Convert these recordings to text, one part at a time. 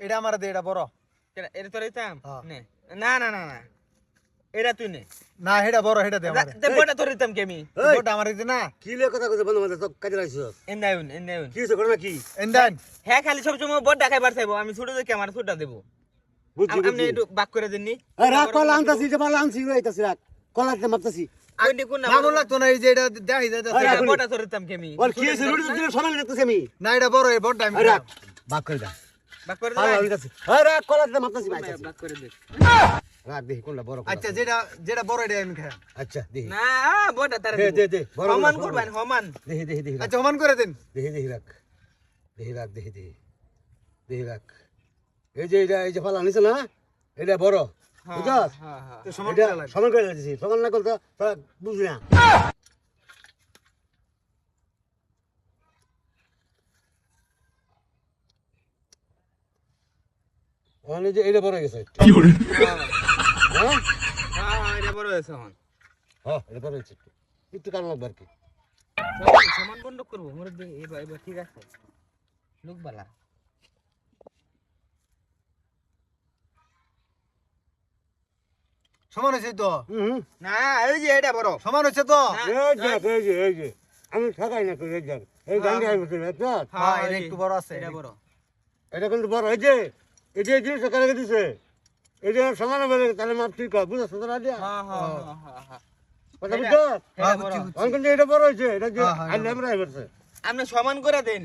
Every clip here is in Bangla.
এটা আমার দে এটা বড়। এটা- তোর দিতাম হ্যাঁ। নে। না না না না। এটা তুই নে। না এটা বড় এটা দে আমার। বড়টা তোর কি বড়টা আমার দিতে না। কি লে কথা কইতে বন্ধু বান্ধব কাজে এন্দায়ুন কি করে নাকি এন্ডান হ্যাঁ খালি সব সময় খাইবার চাইব। আমি ছোট দেখে আমার ছোটটা দেবো। বুঝছি আপনি একটু বাক করে দেননি? রাখ কলা আনতাছি যে ভালো আনছি রইতাছি রাখ কলা তে মাপতাছি। কোন না না এই যে এটা দেখাই তোর কি আমি? ওর কি হইছে? রুটি দিলে সমান দেখতেছি আমি। না এটা বড় আমি রাখ বাক করে দা। কোনটা আচ্ছা যেটা যেটা বড় এটা আমি খাই আচ্ছা দেখি। না বড়টা তার দে, দে, দে, হমান করবেন হমান দেখি দেখি দেখি আচ্ছা সমান করে দেন। দেখি দেখি রাখ দেখি রাখ দেখি দেখি। দেখি রাখ এই যে এটা এই যে ফল না? এটা বড়। বুঝছস? হ্যাঁ হ্যাঁ। সমান করে দিছি সমান না করতে তোরা বুঝলি না। ওখানে যে এটা বড় হয়ে গেছে হ্যাঁ হ্যাঁ? হ্যাঁ এটা বড় হয়েছে হন হ্যাঁ এটা বড় হয়েছে একটু। কারণ লাগবে আর কি। সমান- সমান বন্ধ করব মোর দে এবার এবার ঠিক আছে। লোক বালা। সমান হয়েছে তো? হুম। না এই যে এটা বড়। সমান হয়েছে তো? এই যে এই যে এই যে আমি ঠকাই না করে এই যে। এই গান গাই বসে হ্যাঁ এটা একটু বড় আছে। এটা বড়। এটা কিন্তু বড় এই যে এই যে এই জিনিসটা কারে দিছে এই যে সমান হবে তাহলে মাপ ঠিক হয় বুঝছ তো রাজা হ্যাঁ হ্যাঁ হ্যাঁ হ্যাঁ কথা বুঝছ? এটা হ্যাঁ। বুঝছি, বুঝছি। কিন্তু এটা বড় হয়েছে এটা যে আইলে আমরা এবারছে আপনি সমান করে দেন।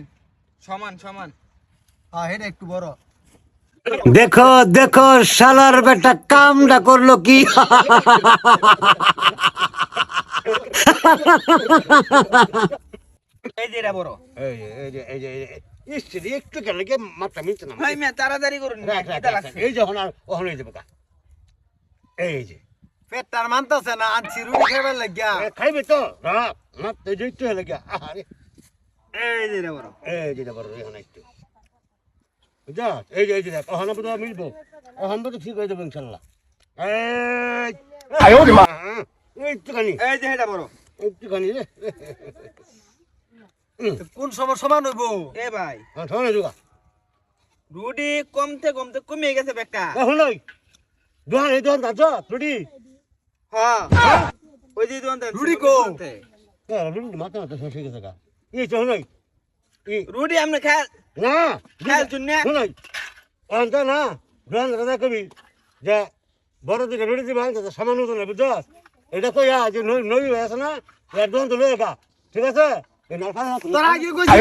সমান সমান। হ্যাঁ এটা একটু বড়। দেখো দেখো শালার বেটা কামটা করল কি? এই যে এটা বড়। এই যে এই যে এই যে। এই যে ইস, রে, একটু কেন লেগে মাত্রা মিলছে না। ভাই মেয়ে তাড়াতাড়ি করুন রাখ, রাখ, রাখ, এই যখন আর ওখানে হয়ে যাবে কা। এই যে। পেটটার মানতাছে না আনছি রুটি খাইবার লাগিয়া এ, খাইবে তো? রাখ মাত্র এই যে একটু হলে গিয়া। আরে এই যে এটা বড়। এই যে বড় এখানে একটু। বুঝছ? এই যে এই যে দেখ ওখানে বোধহয় মিলবো। ওখানে বোধহয় ঠিক হয়ে যাবে ইনশাল্লাহ। এই হ্যাঁ, একটুখানি। এই যে এটা বড়। একটুখানি রে। তো কোন সময় সমান হইব? এ ভাই। হ্যাঁ, শোনো যোগা রুটি কমতে কমতে কমে গেছে ব্যাগটা। এখন নয় দোকান এই দোকান যাচ্ছ রুটি। হ্যাঁ। ওই যে দোকান রুটি কো? হ্যাঁ, রুটি মাথা মাথা শেষ হয়ে গেছে গা। এই চল নয় এই। রুটি আপনি খেয়াল না খেয়াল শুনে শোনাই অন্ত না দোকান দাদা কবি যে বড় দিকে রুটি দিবা তো সামান মতো না বুঝছ? এটা তো ইয়া নই নই আছে না? এর তো লয়ে ঠিক আছে? তোর আগে কইছি